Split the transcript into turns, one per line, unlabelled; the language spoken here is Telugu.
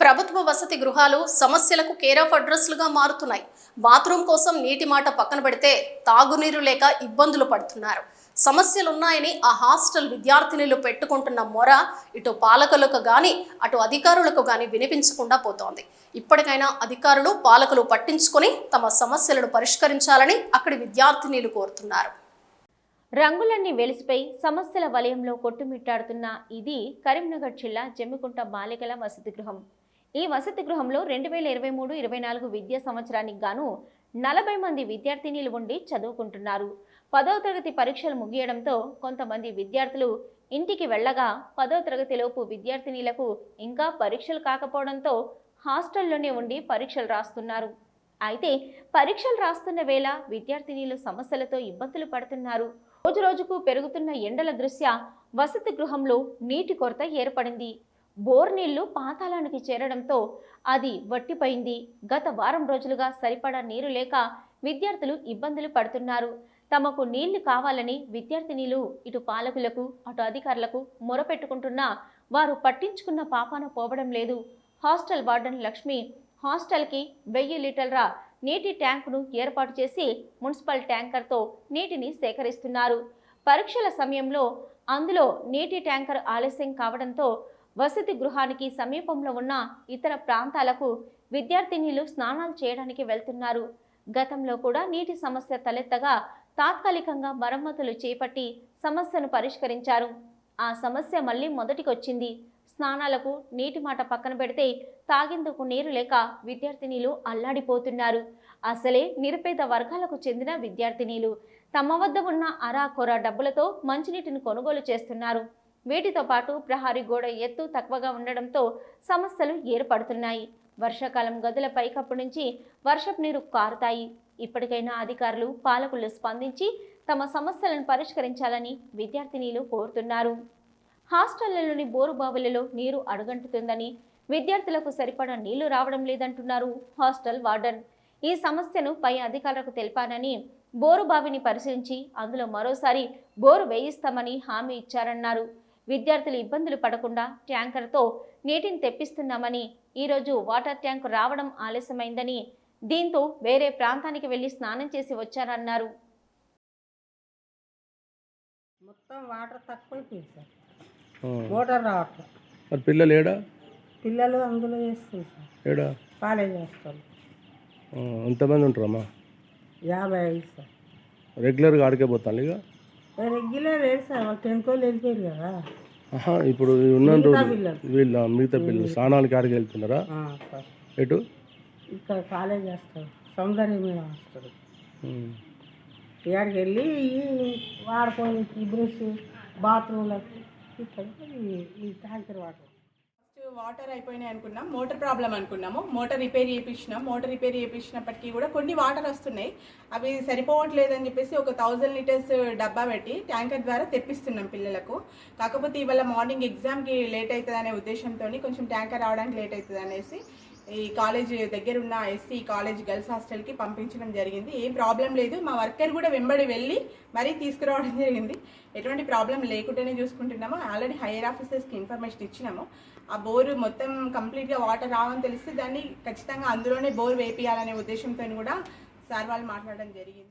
ప్రభుత్వ వసతి గృహాలు సమస్యలకు కేర్ ఆఫ్ అడ్రస్లుగా మారుతున్నాయి. బాత్రూమ్ కోసం నీటి మాట పక్కన పెడితే తాగునీరు లేక ఇబ్బందులు పడుతున్నారు. సమస్యలున్నాయని ఆ హాస్టల్ విద్యార్థినులు పెట్టుకుంటున్న మొర ఇటు పాలకులకు కానీ అటు అధికారులకు కానీ వినిపించకుండా పోతోంది. ఇప్పటికైనా అధికారులు పాలకులు పట్టించుకొని తమ సమస్యలను పరిష్కరించాలని అక్కడి విద్యార్థినులు కోరుతున్నారు.
రంగులన్నీ వెలిసిపోయి సమస్యల వలయంలో కొట్టుమిట్టాడుతున్న ఇది కరీంనగర్ జిల్లా జమ్మికుంట బాలికల వసతి గృహం. ఈ వసతి గృహంలో రెండు వేల ఇరవై మూడు ఇరవై నాలుగు విద్యా సంవత్సరానికి గాను నలభై మంది విద్యార్థినీలు ఉండి చదువుకుంటున్నారు. పదవ తరగతి పరీక్షలు ముగియడంతో కొంతమంది విద్యార్థులు ఇంటికి వెళ్ళగా పదవ తరగతిలోపు విద్యార్థినీలకు ఇంకా పరీక్షలు కాకపోవడంతో హాస్టల్లోనే ఉండి పరీక్షలు రాస్తున్నారు. అయితే పరీక్షలు రాస్తున్న వేళ విద్యార్థినీలు సమస్యలతో ఇబ్బందులు పడుతున్నారు. రోజు రోజుకు పెరుగుతున్న ఎండల దృష్ట్యా వసతి గృహంలో నీటి కొరత ఏర్పడింది. బోర్ నీళ్ళు పాతాళానికి చేరడంతో అది వట్టిపోయింది. గత వారం రోజులుగా సరిపడా నీరు లేక విద్యార్థులు ఇబ్బందులు పడుతున్నారు. తమకు నీళ్ళు కావాలని విద్యార్థినీలు ఇటు పాలకులకు అటు అధికారులకు మొరపెట్టుకుంటున్నా వారు పట్టించుకున్న పాపాన పోవడం లేదు. హాస్టల్ వార్డెన్ లక్ష్మి హాస్టల్కి వెయ్యి లీటర్ల నీటి ట్యాంకును ఏర్పాటు చేసి మున్సిపల్ ట్యాంకర్తో నీటిని సేకరిస్తున్నారు. పరీక్షల సమయంలో అందులో నీటి ట్యాంకర్ ఆలస్యం కావడంతో వసతి గృహానికి సమీపంలో ఉన్న ఇతర ప్రాంతాలకు విద్యార్థినీలు స్నానాలు చేయడానికి వెళ్తున్నారు. గతంలో కూడా నీటి సమస్య తలెత్తగా తాత్కాలికంగా మరమ్మతులు చేపట్టి సమస్యను పరిష్కరించారు. ఆ సమస్య మళ్ళీ మొదటికొచ్చింది. స్నానాలకు నీటి మాట పక్కన పెడితే తాగేందుకు నీరు లేక విద్యార్థినీలు అల్లాడిపోతున్నారు. అసలే నిరుపేద వర్గాలకు చెందిన విద్యార్థినీలు. తమ వద్ద ఉన్న అరా కొర డబ్బులతో మంచినీటిని కొనుగోలు చేస్తున్నారు. వీటితో పాటు ప్రహారీ గోడ ఎత్తు తక్కువగా ఉండడంతో సమస్యలు ఏర్పడుతున్నాయి. వర్షాకాలం గదుల పైకప్పు నుంచి వర్షపు నీరు కారుతాయి. ఇప్పటికైనా అధికారులు పాలకులు స్పందించి తమ సమస్యలను పరిష్కరించాలని విద్యార్థినీలు కోరుతున్నారు. హాస్టళ్ళలోని బోరు బావులలో నీరు అడుగంటుతుందని విద్యార్థులకు సరిపడా నీళ్ళు రావడం లేదంటున్నారు హాస్టల్ వార్డన్. ఈ సమస్యను పై అధికారులకు తెలిపానని బోరు బావిని పరిశీలించి అందులో మరోసారి బోరు వేయిస్తామని హామీ ఇచ్చారన్నారు. విద్యార్థులు ఇబ్బందులు పడకుండా ట్యాంకర్తో నీటిని తెప్పిస్తున్నామని ఈరోజు వాటర్ ట్యాంక్ రావడం ఆలస్యమైందని దీంతో వేరే ప్రాంతానికి వెళ్ళి స్నానం చేసి వచ్చారన్నారు.
మొత్తం వాటర్ తక్కువైపోయింది సార్. మోటార్ రావట్లేదు
మరి పిల్లలు ఏడా?
పిల్లలు అందులో చేస్తుంది సార్.
ఏడా?
కాలేజ్ చేస్తారు
ఆ, ఎంతమంది ఉంటారమ్మా?
యాభై ఐదు సార్.
రెగ్యులర్గా ఆడికే పోతాను ఇక?
రెగ్యులర్ లేదు సార్ వాళ్ళు వాళ్ళు వెళ్ళిపోయారు కదా.
ఇప్పుడు ఈ ఉన్న రోజు. వీళ్ళ మిగతా పిల్లలు స్నానానికి ఆడికి వెళ్తున్నారా? ఎటు?
ఇక్కడ కాలేజ్ చేస్తారు సౌందర్య మీద వస్తారు. ఇక్కడికి వెళ్ళి ఈ వాడుకోనికి బ్రష్ బాత్రూమ్లకు ఇక్కడ ఈ- ఈ ట్యాంకర్ వాటర్
వాటర్ అయిపోయినాయి అనుకున్నాం మోటార్ ప్రాబ్లం అనుకున్నాము. మోటార్ రిపేర్ చేయించినాం మోటార్ రిపేర్ చేయించినప్పటికీ కూడా కొన్ని వాటర్ వస్తున్నాయి. అవి సరిపోవట్లేదని చెప్పేసి ఒక థౌజండ్ లీటర్స్ డబ్బా పెట్టి ట్యాంకర్ ద్వారా తెప్పిస్తున్నాం పిల్లలకు. కాకపోతే ఇవాళ మార్నింగ్ ఎగ్జామ్కి లేట్ అవుతుంది అనే ఉద్దేశంతో కొంచెం ట్యాంకర్ రావడానికి లేట్ అవుతుంది అనేసి ఈ కాలేజ్ దగ్గర ఉన్న ఎస్సీ కాలేజ్ గర్ల్స్ హాస్టల్కి పంపించడం జరిగింది. ఏం ప్రాబ్లం లేదు. మా వర్కర్ కూడా వెంబడి వెళ్ళి మరీ తీసుకురావడం జరిగింది. ఎటువంటి ప్రాబ్లం లేకుండానే చూసుకుంటున్నాము. ఆల్రెడీ హైయర్ ఆఫీసర్స్కి ఇన్ఫర్మేషన్ ఇచ్చినాము. ఆ బోరు మొత్తం కంప్లీట్గా వాటర్ రావని తెలిస్తే దాన్ని ఖచ్చితంగా అందులోనే బోర్ వేపియాలనే ఉద్దేశంతో కూడా సార్ వాళ్ళు మాట్లాడడం జరిగింది.